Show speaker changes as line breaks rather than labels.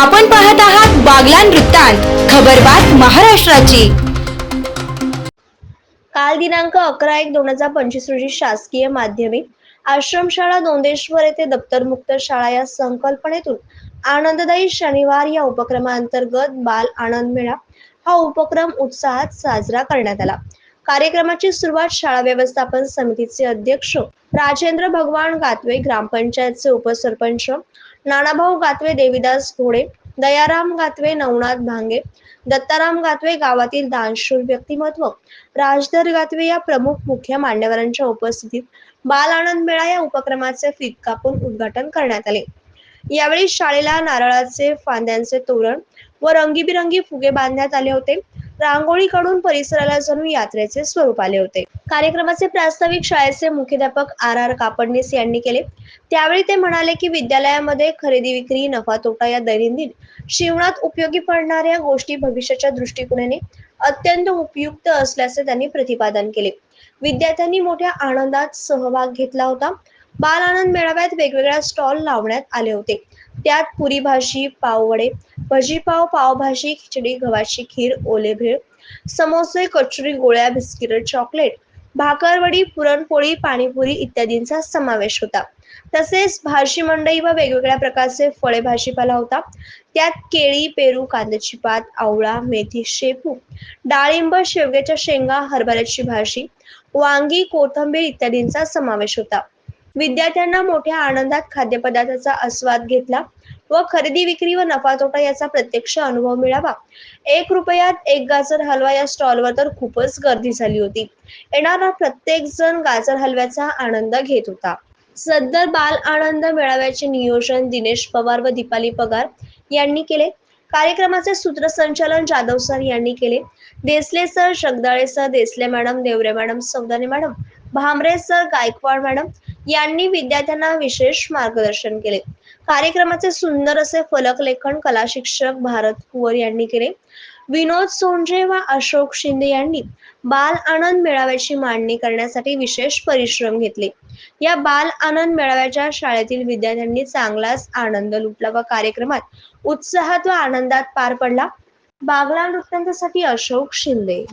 आपण पाहत आहात बागलान वृत्तांत खबरबात महाराष्ट्राची.
काल दिनांक अकरा एक दोन हजार पंचवीस रोजी शासकीय माध्यमिक आश्रमशाळा दोंदेश्वर येथे दप्तरमुक्त शाळा या संकल्पनेतून आनंददायी शनिवार या उपक्रमांतर्गत बाल आनंद मेळा हा उपक्रम उत्साहात साजरा करण्यात आला. कार्यक्रमाची सुरुवात शाळा व्यवस्थापन समितीचे अध्यक्ष राजेंद्र भगवान गातवे ग्रामपंचायतचे उपसरपंच नानाभाऊ गातवे देविदास घोडे दयाराम गातवे नवनाथ भांगे दत्ताराम गातवे गावातील दानशूर व्यक्तिमत्व राजधर गातवे या प्रमुख मुख्य मान्यवरांच्या उपस्थितीत बाल आनंद मेळा या उपक्रमाचे फीत कापून उद्घाटन करण्यात आले. यावेळी शाळेला नारळाचे फांद्यांचे तोरण व रंगीबिरंगी फुगे बांधण्यात आले होते. रांगोळी काढून परिसराला जणू यात्रेचे स्वरूप आले होते. कार्यक्रमाचे प्रास्ताविक शाळेचे मुख्याध्यापक आर आर कापडणीस यांनी केले. त्यावेळी ते म्हणाले की विद्यालयामध्ये खरेदी विक्री नफा तोटा या दैनंदिन जीवनात उपयोगी पडणाऱ्या गोष्टी भविष्याच्या दृष्टिकोनाने अत्यंत उपयुक्त असल्याचे त्यांनी प्रतिपादन केले. विद्यार्थ्यांनी मोठ्या आनंदात सहभाग घेतला होता. बाल आनंद मेळाव्यात वेगवेगळ्या स्टॉल लावण्यात आले होते. त्यात पुरी भाजी पाववडे भजी पाव पावभाजी खिचडी गव्हाची खीर ओले भेळ समोसे कचोरी गोळ्या बिस्किट चॉकलेट भाकरवडी पुरणपोळी पाणीपुरी इत्यादींचा समावेश होता. तसेच भाजी मंडई व वेगवेगळ्या प्रकारचे फळे भाजीपाला होता. त्यात केळी पेरू कांद्याची पात आवळा मेथी शेपू डाळिंब शेवग्याच्या शेंगा हरभऱ्याची भाजी वांगी कोथंबीर इत्यादींचा समावेश होता. विद्यार्थ्यांना मोठ्या आनंदात खाद्यपदार्थाचा आस्वाद घेतला व खरेदी विक्री व नफा तोटा याचा प्रत्यक्ष अनुभव मिळावा. एक रुपयात एक गाजर हलवा या स्टॉलवर तर खूपच गर्दी झाली होती. येणारा प्रत्येक जण गाजर हलव्याचा आनंद घेत होता. सदर बाल आनंद मेळाव्याचे नियोजन दिनेश पवार व दीपाली पगार यांनी केले. कार्यक्रमाचे सूत्रसंचालन जाधव सर यांनी केले. Desale sir Jagdale sir Desale madam Deore madam Saudane madam Bhamre sir Gaikwad madam यांनी विद्यार्थ्यांना विशेष मार्गदर्शन केले. कार्यक्रमाचे सुंदर असे फलक लेखन कला शिक्षक भारत कुवर यांनी केले. विनोद सोंजे व अशोक शिंदे यांनी बाल आनंद मेळाव्याची मांडणी करण्यासाठी विशेष परिश्रम घेतले. या बाल आनंद मेळाव्याच्या शाळेतील विद्यार्थ्यांनी चांगलाच आनंद लुटला व कार्यक्रमात उत्साहात व आनंदात पार पडला. बागला नृत्यांसाठी अशोक शिंदे.